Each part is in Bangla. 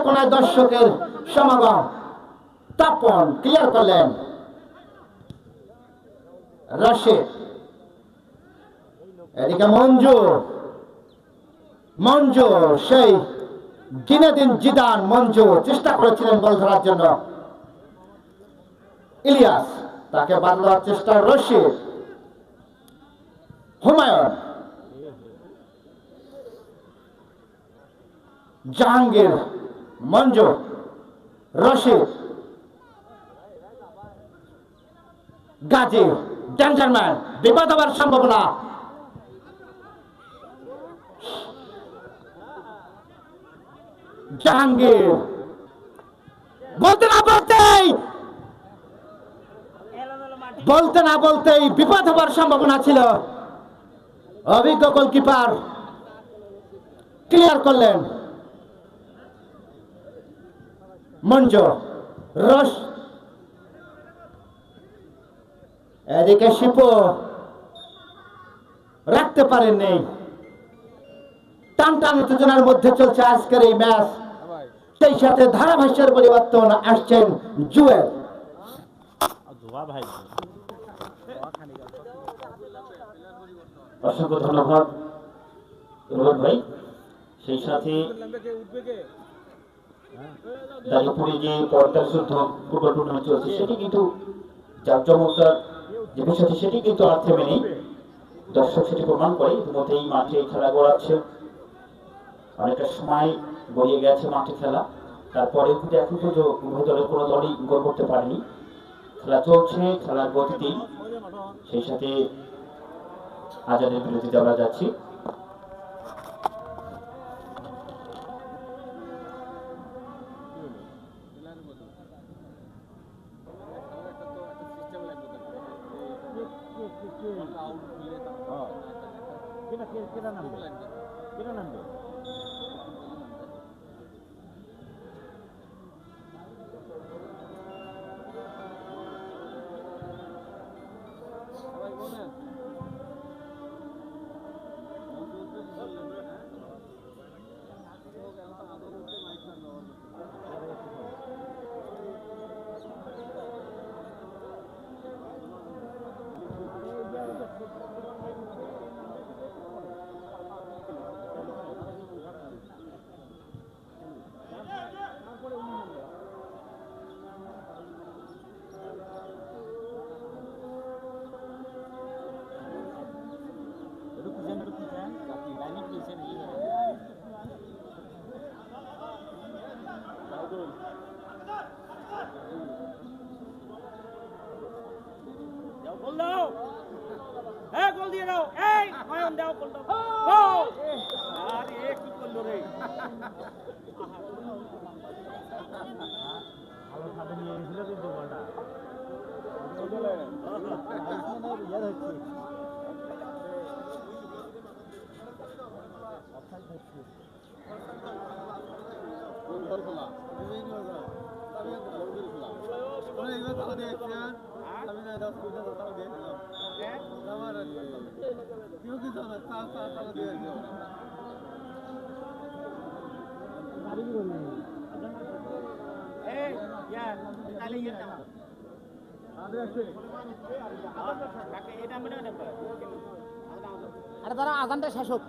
কোনায় কোনায় দর্শকের সমাগম। তাপন ক্লিয়ার করলেন। রশিদ। এদিকে মঞ্জু মঞ্জু সেই দিন জিদান মঞ্জু চেষ্টা করেছিলেন বল ধরার জন্য। ইলিয়াস, তাকে দেওয়ার চেষ্টা রশিদ। হুমায়ুন। জাহাঙ্গীর। মঞ্জু রশিদ গাজী ডেঞ্জারম্যান বিপদ হবার সম্ভাবনা। জাহাঙ্গীর, বলতে না বলতেই, বলতে না বলতেই বিপদ হবার সম্ভাবনা ছিল। অভিজ্ঞ গোলকিপার ক্লিয়ার করলেন। মঞ্জু রস। এদিকে শিপু রাখতে পারেননি। টান টান উত্তেজনার মধ্যে চলছে আজকের এই ম্যাচ। সেই সাথে ধারাভাষ্যের পরিবর্তন আসছেন জুয়েল। অসংখ্য ধন্যবাদ ভাই। সেই সাথে চলছে সেটি কিন্তু আর থেমে নেই। দর্শক সেটি প্রমাণ করে মাঠে খেলা গড়াচ্ছে। অনেকটা সময় গড়িয়ে গেছে মাঠে খেলা। তারপরে কিন্তু এখন উভয় দলের দলই গোল করতে পারেনি। খেলা চলছে, খেলার গতিতেই সেই সাথে আজাদের বিরতিতে আমরা যাচ্ছি। দাও গোল আরে কি করল রে? এই ইয়া তাহলে ইয়ে দাও না আরে তারা আজানটা শেষ হোক।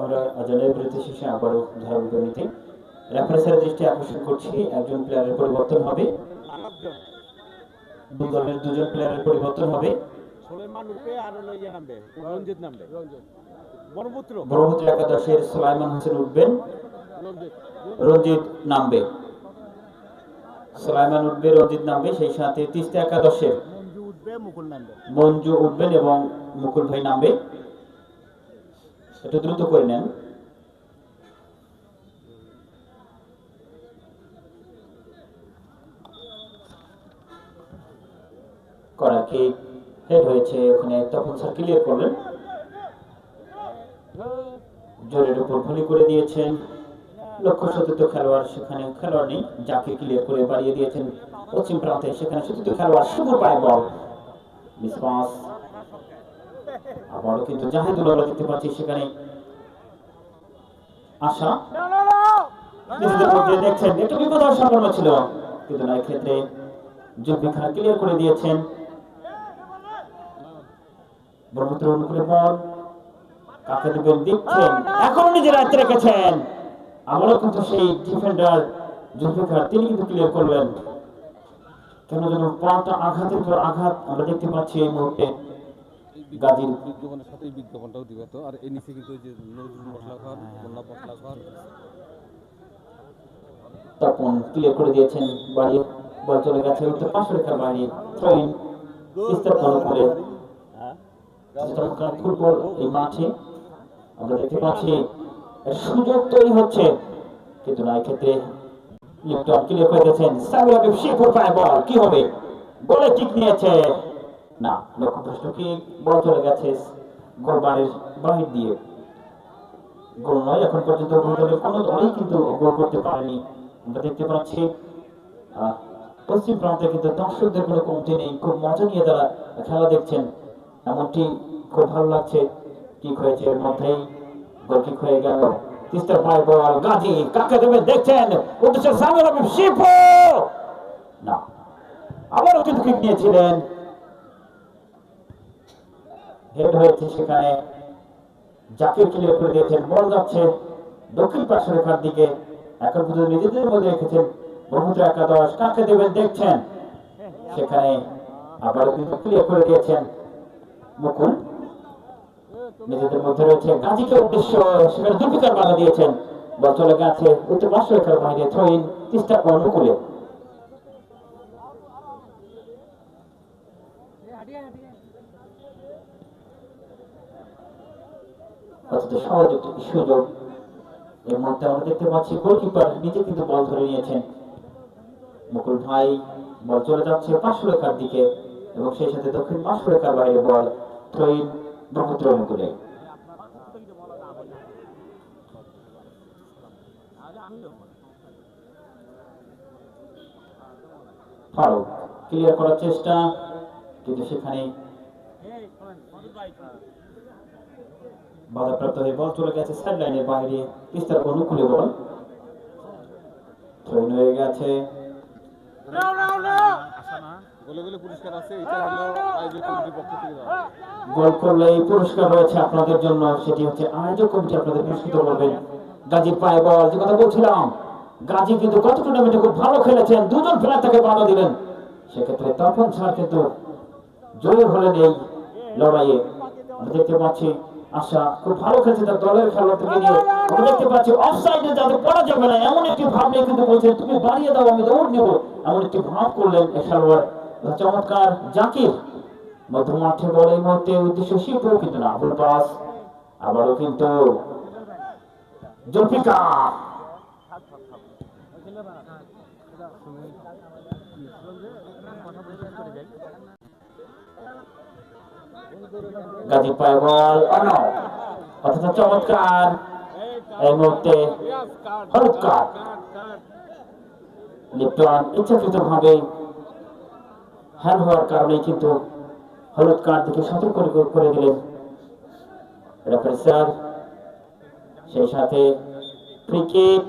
আমরা আজানের বিরতি শেষে আবারও ধারাবাহিক নিতে। রেফারেন্সের দৃষ্টি আকর্ষণ করছি একজন প্লেয়ারের পরিবর্তন হবে। দু দলের দুজন প্লেয়ারের পরিবর্তন হবে। ইয়ে নামবে রঞ্জিত ব্রহ্মপুত্র। একাদশের সোলাইমান হোসেন উঠবেন। রঞ্জিত রঞ্জিত নামবে। সোলাইমান উঠবে রঞ্জিত নামবে সেই সাথে তিস্তা একাদশের মঞ্জু উঠবেন এবং মুকুল ভাই নামবে। একটু দ্রুত করে নেন। করার কিক হেড হয়েছে ওখানে? তখন স্যার ক্লিয়ার করলেন। উপর ভুলি করে দিয়েছেন। লক্ষ্য খেলোয়াড় সেখানে খেলোয়াড় নেই। যাকে ক্লিয়ার করে বাড়িয়ে দিয়েছেন। পশ্চিম প্রান্তে সেখানে সতীর্থ খেলোয়াড় শুভ পায় বল। মিস পাস আবারও কিন্তু জাহিদুল আমরা দেখতে পাচ্ছি সেখানে আশা দেখছেন একটু বিপদ সম্ভাবনা ছিল কিন্তু না ক্ষেত্রে জুলফিকার ক্লিয়ার করে দিয়েছেন ব্রহ্মপুত্র অনুকূলে বল কাকে দেবেন দেখছেন এখনও নিজের হাতে রেখেছেন আমারও কিন্তু সেই ডিফেন্ডার জুলফিকার তিনি কিন্তু ক্লিয়ার করলেন কেন যেন পাটা আঘাতের পর আঘাত আমরা দেখতে পাচ্ছি এই মুহূর্তে গাজীর। বিজ্ঞাপনের সাথে এই বিজ্ঞাপনটাও দিবে তো। আর এর নিচে কিন্তু যে নজরুল মশলা ঘর গোল্লা মশলা ঘর। তখন ক্লিয়ার করে দিয়েছেন বল চলে গেছে উত্তর পাঁচশো রেখার বাইরে থ্রোইন বিস্তার করে। চমৎকার ফুটবল এই মাঠে। আমরা দেখতে পাচ্ছি সুযোগ তৈরি হচ্ছে। কিন্তু না এক্ষেত্রে পায় বল? কি হবে? গোলে নিয়েছে। না লক্ষ্যভ্রষ্ট কি? বল চলে গেছে গোলবারের বাহির দিয়ে। গোল নয়, এখন পর্যন্ত দলই কিন্তু গোল করতে পারেনি। আমরা দেখতে পাচ্ছি পশ্চিম প্রান্তে কিন্তু দর্শকদের কোনো কমতি নেই। খুব মজা নিয়ে তারা খেলা দেখছেন। এমনটি খুব ভালো লাগছে। কি হয়েছে, এর মধ্যেই গোল কিক হয়ে গেল। তিস্তার পায় গাজী কাকে দেখছেন? উদ্দেশ্যে না, আবারও কিন্তু কিক নিয়েছিলেন। হেড হয়েছে সেখানে। জাকির করে দিয়েছেন, বল যাচ্ছে। দক্ষিণ পাশ রেখার দিকে। এখন পর্যন্ত নিজেদের মধ্যে রেখেছেন ব্রহ্মপুত্র একাদশ। কাকে দেবেন দেখছেন? সেখানে আবারও কিন্তু ক্লিয়ার করে দিয়েছেন মুকুল। নিজেদের মধ্যে রয়েছে গাজীকে উদ্দেশ্য, সেখানে দীপিকার বাধা দিয়েছেন। বল চলে গেছে উত্তর রেখার বাইরে থ্রোইন তিস্তা অনুকূলে। সুযোগ। এর মধ্যে আমরা দেখতে পাচ্ছি নিজে কিন্তু বল ধরে নিয়েছেন। মুকুল ভাই, বল চলে যাচ্ছে পাঁচশো দিকে এবং দক্ষিণ পাঁচশো রেখার বাইরে বল। থ্রোইন ব্রহ্মপুত্র অনুকূলে ফারুক ক্লিয়ার করার চেষ্টা, কিন্তু সেখানে বাধাপ্রাপ্ত হয়ে বল চলে গেছে সাইড লাইনের বাইরে। তিস্তার অনুকূলে বল। থ্রোইন হয়ে গেছে। বলে বলে পুরস্কার আছে, এটা হলো আয়োজক কমিটির পক্ষ থেকে গোল করলে এই পুরস্কার রয়েছে আপনাদের জন্য, সেটি হচ্ছে আয়োজক কমিটি আপনাদের পুরস্কৃত করবেন। গাজীর পায়ে বল, যে কথা বলছিলাম, গাজী কিন্তু গত টুর্নামেন্টে খুব ভালো খেলেছেন, দুজন প্লেয়ার তাকে বাধা দিলেন। সেক্ষেত্রে তপন ছাড় কিন্তু হলেন এই লড়াইয়ে। দেখতে পাচ্ছি, আশা, খুব ভালো খেলছে তার দলের খেলোয়াড় থেকে নিয়ে। দেখতে পাচ্ছি অফসাইডে যাতে পড়া যাবে না, এমন একটি ভাব নিয়ে কিন্তু বলছেন, তুমি বাড়িয়ে দাও, আমি দৌড় নেব। এমন একটি ভাব করলেন খেলোয়াড়। চমৎকার জাকির। মধ্য মাঠে বল এই মুহূর্তে উদ্দেশ্য শিল্প, কিন্তু না, ভুল পাস। আবারও কিন্তু জুলফিকার। গাজী পায় বল অনব অথচ চমৎকার। এই মুহূর্তে হলুদ কার্ড। লিপ্টন ইচ্ছাকৃত ভাবে হ্যান হওয়ার কারণে কিন্তু হলুদ কার্ড থেকে সতর্ক করে- দিলেন সেই সাথে ফ্রি কিক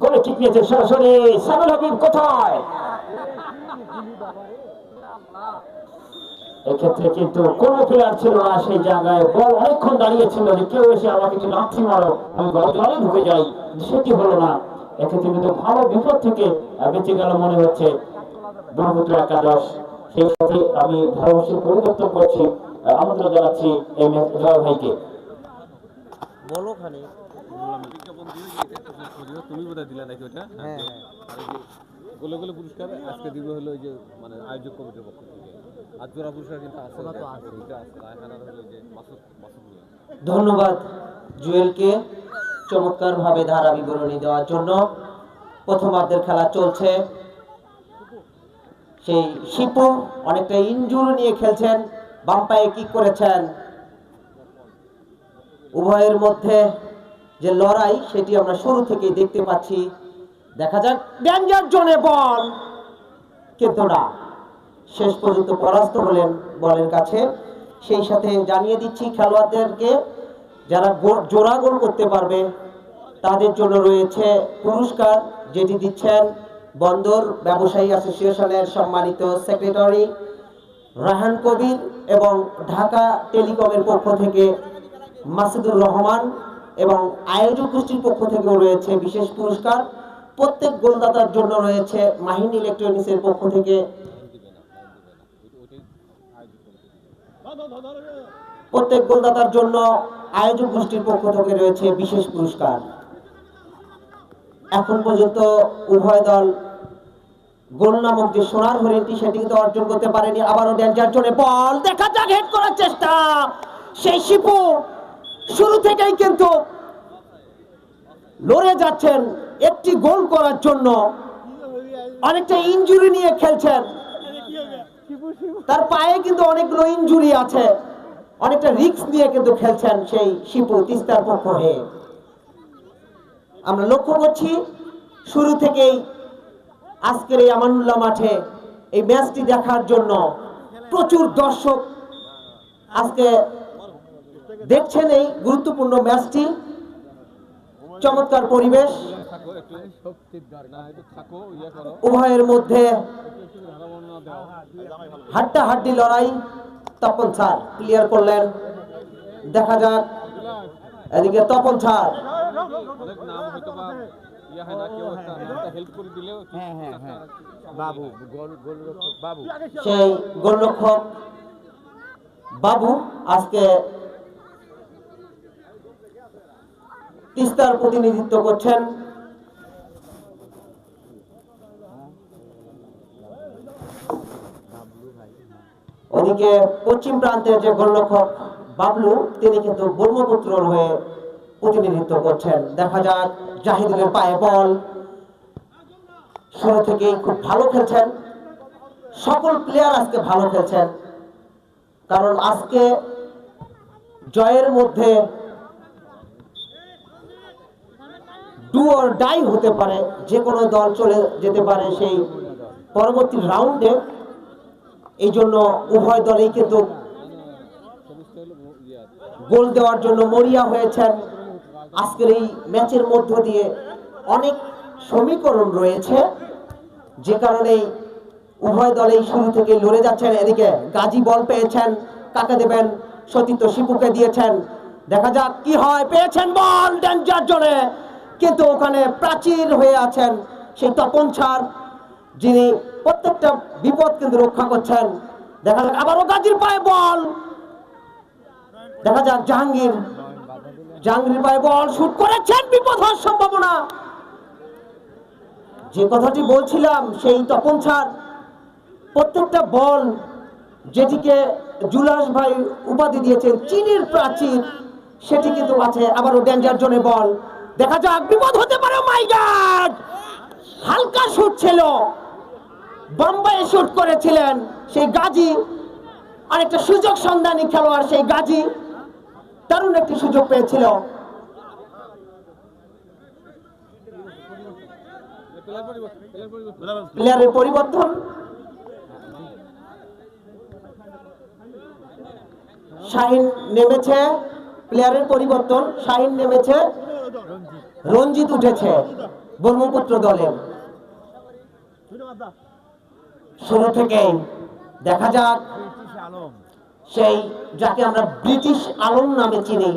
গোলে নিয়েছে সরাসরি। সামিল হাবিব কোথায়? এক্ষেত্রে কিন্তু কোন প্লেয়ার ছিল না, সেই জায়গায় বল অনেকক্ষণ দাঁড়িয়ে ছিল যে কেউ এসে আমাকে একটু লাথি মারো, আমি জলে ঢুকে যাই, সেটি হলো না। এক্ষেত্রে কিন্তু ভালো বিপদ থেকে বেঁচে গেল মনে হচ্ছে। ব্রহ্মপুত্র একাদশ সেই সাথে আমি ধারাভাষের পরিবর্তন করছি। আমন্ত্রণ জানাচ্ছি এম এস ভাইকে। দিবে, তুমি বোধহয় দিলে নাকি ওটা? হ্যাঁ আর এই যে গোলে গোলে পুরস্কার আজকে দিবে হলো ওই যে মানে আয়োজক কমিটির পক্ষ থেকে। আর জোড়া পুরস্কার কিন্তু আছে। ধন্যবাদ জুয়েলকে চমৎকারভাবে ধারা বিবরণী দেওয়ার জন্য। প্রথমার্ধের খেলা চলছে। সেই শিপু অনেকটা ইনজুরি নিয়ে খেলছেন, বাম পায়ে কিক করেছেন। উভয়ের মধ্যে যে লড়াই, সেটি আমরা শুরু থেকেই দেখতে পাচ্ছি। দেখা যাক ডেঞ্জার জোনে বল কিন্তু না শেষ পর্যন্ত পরাস্ত হলেন বলের কাছে। সেই সাথে জানিয়ে দিচ্ছি খেলোয়াড়দেরকে, যারা জোড়া গোল করতে পারবে, তাদের জন্য রয়েছে পুরস্কার, যেটি দিচ্ছেন বন্দর ব্যবসায়ী অ্যাসোসিয়েশনের সম্মানিত সেক্রেটারি রাহান কবির এবং ঢাকা টেলিকমের পক্ষ থেকে মাসুদুর রহমান এবং আয়োজক গোষ্ঠীর পক্ষ থেকেও রয়েছে বিশেষ পুরস্কার। প্রত্যেক গোলদাতার জন্য রয়েছে মাহিন ইলেকট্রনিক্সের পক্ষ থেকে। প্রত্যেক গোলদাতার জন্য আয়োজক গোষ্ঠীর পক্ষ থেকে রয়েছে বিশেষ পুরস্কার। এখন পর্যন্ত উভয় দল গোল নামক যে সোনার হরিণটি সেটি কিন্তু অর্জন করতে পারেনি, আবারও ডেঞ্জার জোনে বল। দেখা যাক হেড করার চেষ্টা। সেই শিপু শুরু থেকেই কিন্তু লড়ে যাচ্ছেন একটি গোল করার জন্য। অনেকটা ইনজুরি নিয়ে খেলছেন। তার পায়ে কিন্তু অনেকগুলো ইনজুরি আছে। অনেকটা রিস্ক নিয়ে কিন্তু খেলছেন সেই শিপু, তিস্তার পক্ষ হয়ে। আমরা লক্ষ্য করছি, শুরু থেকেই আজকের এই আমানুল্লাহ মাঠে এই ম্যাচটি দেখার জন্য প্রচুর দর্শক আজকে দেখছেন এই গুরুত্বপূর্ণ ম্যাচটি। চমৎকার পরিবেশ। উভয়ের মধ্যে দাও হাড্ডাহাড্ডি লড়াই তপন স্যার ক্লিয়ার করলেন। দেখা যাক। এদিকে তপন আজকে তিস্তার প্রতিনিধিত্ব করছেন। ওদিকে পশ্চিম প্রান্তের যে গোলরক্ষক বাবলু, তিনি কিন্তু ব্রহ্মপুত্রর হয়ে প্রতিনিধিত্ব করছেন। দেখা যাক জাহিদুলের পায়ে বল। শুরু থেকেই খুব ভালো খেলছেন। সকল প্লেয়ার আজকে ভালো খেলছেন। কারণ আজকে জয়ের মধ্যে ডু অর ডাই হতে পারে, যে কোনো দল চলে যেতে পারে সেই পরবর্তী রাউন্ডে এই জন্য উভয় দলেই কিন্তু গোল দেওয়ার জন্য মরিয়া হয়েছেন। আজকের এই ম্যাচের মধ্য দিয়ে অনেক সমীকরণ রয়েছে। যে কারণে উভয় দলেই শুরু থেকে লড়ে যাচ্ছেন। এদিকে গাজী বল পেয়েছেন, কাকে দেবেন? সতীর্থ শিপুকে দিয়েছেন। দেখা যাক কি হয়। পেয়েছেন বল ডেঞ্জার জোনে কিন্তু ওখানে প্রাচীর হয়ে আছেন সেই তপন ছাড়, যিনি প্রত্যেকটা বিপদ কিন্তু রক্ষা করছেন। দেখা যাক আবারও গাজীর পায়ে বল। দেখা যাক জাহাঙ্গীর। জাহাঙ্গীর পায়ে বল শুট করেছেন, বিপদ হওয়ার সম্ভাবনা। যে কথাটি বলছিলাম, সেই তপন ছাড় প্রত্যেকটা বল যেটিকে জুলাস ভাই উপাধি দিয়েছেন, চীনের প্রাচীর, সেটি কিন্তু আছে আবারও ডেঞ্জার জোনে বল। দেখা যাক, বিপদ হতে পারে মাই গড হালকা শুট ছিল। বোম্বাইয়ে শুট করেছিলেন সেই গাজী। অনেকটা সুযোগ সন্ধানী খেলোয়াড় সেই গাজী। দারুণ একটি সুযোগ পেয়েছিল। প্লেয়ারের পরিবর্তন। শাহিন নেমেছে প্লেয়ারের পরিবর্তন। শাহিন নেমেছে, রঞ্জিত উঠেছে ব্রহ্মপুত্র দলের শুরু থেকে দেখা যাক সেই যাকে আমরা ব্রিটিশ আলম নামে চিনি।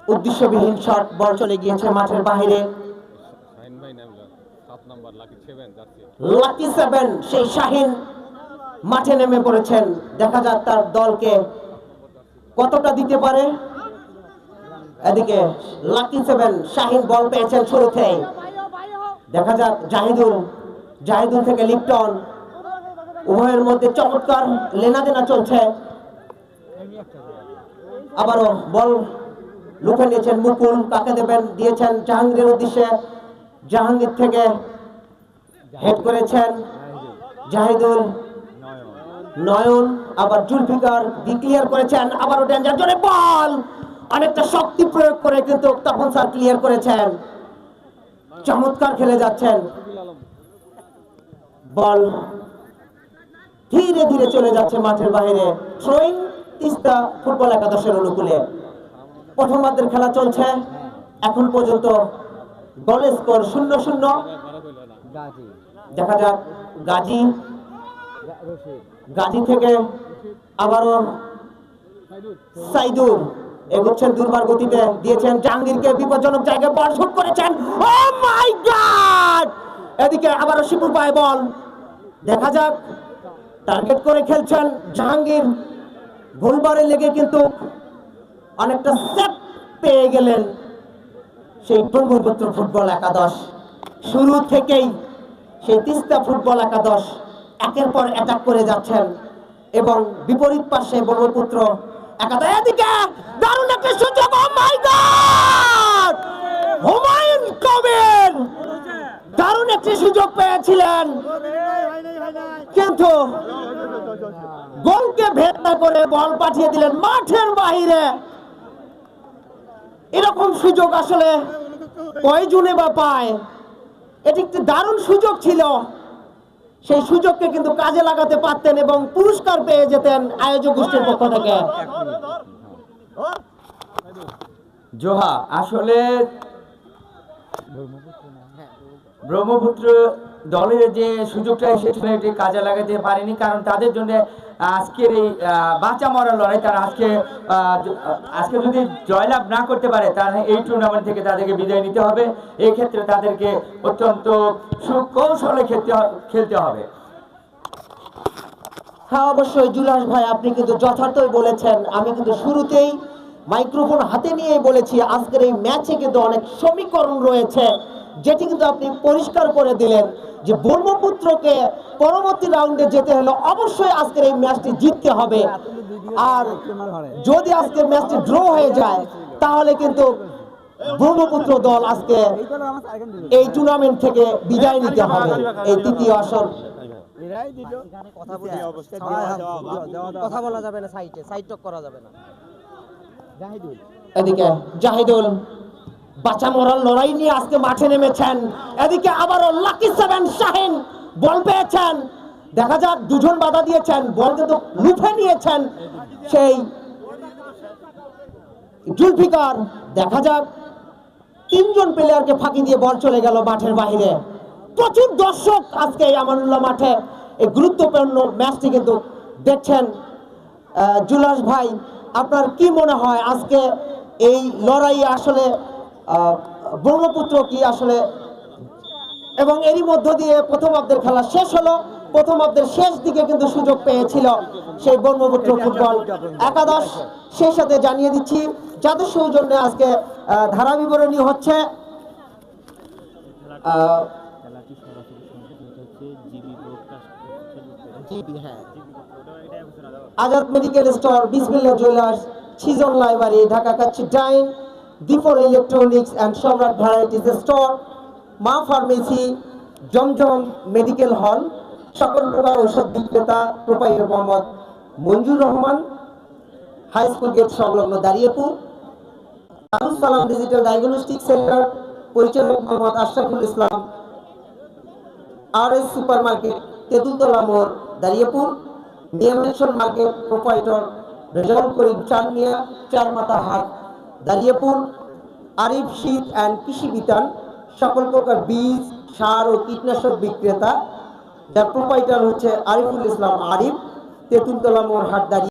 উদ্দেশ্যবিহীন শট বল চলে গিয়েছে মাঠের সেভেন লাকি সেভেন, সেই শাহিন মাঠে নেমে পড়েছেন। দেখা যাক তার দলকে কতটা দিতে পারে। এদিকে লাকি সেভেন, শাহিন বল পেয়েছেন শুরুতেই। দেখা যাক জাহিদুল জাহিদুল থেকে লিপটন উভয়ের মধ্যে চমৎকার লেনাদেনা চলছে। আবারও বল লুফে নিয়েছেন মুকুল, কাকে দেবেন দিয়েছেন জাহাঙ্গীরের উদ্দেশ্যে। জাহাঙ্গীর থেকে হেড করেছেন জাহিদুল নয়ন, আবার জুলফিকার ক্লিয়ার করেছেন, আবারও ডেঞ্জার জোনে বল। অনেকটা শক্তি প্রয়োগ করে কিন্তু তখন স্যার ক্লিয়ার করেছেন। চমৎকার খেলে যাচ্ছেন। বল ধীরে ধীরে চলে যাচ্ছে মাঠের বাইরে। থ্রোয়িং তিস্তা ফুটবল একাদশের অনুকূলে। প্রথমার্ধের খেলা চলছে। এখন পর্যন্ত গোলের স্কোর শূন্য শূন্য। দেখা যাক, গাজী। গাজী থেকে আবারও সাইদুর এগোচ্ছেন দুর্বার গতিতে। দিয়েছেন জাহাঙ্গীরকে বিপজ্জনক জায়গায় বল শুট করেছেন। Oh my god! এদিকে আবারও শিপুর পায় বল। দেখা যাক টার্গেট করে খেলছেন জাহাঙ্গীর। ভুলবারে লেগে কিন্তু অনেকটা সেট পেয়ে গেলেন সেই ব্রহ্মপুত্র ফুটবল একাদশ। শুরু থেকেই সেই তিস্তা ফুটবল একাদশ একের পর অ্যাটাক করে যাচ্ছেন এবং বিপরীত পাশে ব্রহ্মপুত্র একাদশ। এদিকে দারুণ একটা সুযোগ ও মাই গড হুমায়ুন কবির দারুণ একটি সুযোগ পেয়েছিলেন। কিন্তু গোলকে ভেদ না করে বল পাঠিয়ে দিলেন মাঠের বাইরে এরকম সুযোগ আসলে কয়জনে বা পায়? এটি একটি দারুণ সুযোগ ছিল। সেই সুযোগকে কিন্তু কাজে লাগাতে পারতেন এবং পুরস্কার পেয়ে যেতেন আয়োজক গোষ্ঠীর পক্ষ থেকে। জোহা, আসলে ব্রহ্মপুত্র দলের যে সুযোগটা এসেছিল এটি কাজে লাগাতে পারেনি, কারণ তাদের জন্য আজকের এই বাঁচা মরা লড়াই তারা আজকে আজকে যদি জয়লাভ না করতে পারে, তাহলে এই টুর্নামেন্ট থেকে তাদেরকে বিদায় নিতে হবে। এই ক্ষেত্রে তাদেরকে অত্যন্ত সুকৌশলে খেলতে খেলতে হবে। হ্যাঁ অবশ্যই জুলাস ভাই, আপনি কিন্তু যথার্থই বলেছেন। আমি কিন্তু শুরুতেই মাইক্রোফোন হাতে নিয়ে বলেছি, আজকের এই ম্যাচে কিন্তু অনেক সমীকরণ রয়েছে। যেটি কিন্তু আপনি পরিষ্কার করে দিলেন যে ব্রহ্মপুত্রকে পরবর্তী রাউন্ডে যেতে হলে অবশ্যই আজকের এই ম্যাচটি জিততে হবে। আর যদি আজকের ম্যাচটি ড্র হয়ে যায় তাহলে কিন্তু ব্রহ্মপুত্র দল আজকে এই টুর্নামেন্ট থেকে বিদায় নিতে হবে। এই তৃতীয় আসর। কথা বলা যাবে না সাইটে সাইট টক করা যাবে না। এদিকে জাহিদুল। বাঁচা মরার লড়াই নিয়ে আজকে মাঠে নেমেছেন। এদিকে আবারও লাকি সেভেন শাহিন বল পেয়েছেন। দেখা যাক দুজন বাধা দিয়েছেন বল কিন্তু লুফে নিয়েছেন সেই জুলফিকার দেখা যাক তিনজন প্লেয়ারকে ফাঁকি দিয়ে বল চলে গেল মাঠের বাইরে। প্রচুর দর্শক আজকে আমানুল্লাহ মাঠে। এই গুরুত্বপূর্ণ ম্যাচটি কিন্তু দেখছেন জুলাস ভাই। আপনার কি মনে হয় আজকে এই লড়াই আসলে ব্রহ্মপুত্র কি আসলে? এবং এরই মধ্য দিয়ে প্রথম প্রথমার্ধের খেলা শেষ হলো। প্রথমার্ধের শেষ দিকে কিন্তু সুযোগ পেয়েছিল সেই ব্রহ্মপুত্র ফুটবল একাদশ। সেই সাথে জানিয়ে দিচ্ছি যাদের সৌজন্যে আজকে ধারা বিবরণী হচ্ছে আহ, Azad medical store Bismillah jewellers season library Dhaka Kacchi dine. দিফর electronics and Samrat varieties store Maa pharmacy Zamzam medical hall সকল প্রকার ঔষধ বিক্রেতা proprietor Mohammad Manjur Rahman high school gate সংলগ্ন Dariapur Abul Salam digital diagnostic centre পরিচালক Mohammad Ashraful Islam R S super market Tetultala মোড় দাঁড়িয়েপুর নিয়ামেশন মার্কেট প্রোপাইটর রেজাউল করিম চানমিয়া চারমাতা হাট দাঁড়িয়েপুর আরিফ, শীত অ্যান্ড কৃষি বিতান, সকল প্রকার বীজ, সার ও কীটনাশক বিক্রেতা। যার প্রোপাইটার হচ্ছে আরিফুল ইসলাম আরিফ, তেঁতুলতলা মোড় হাট দাঁড়িয়ে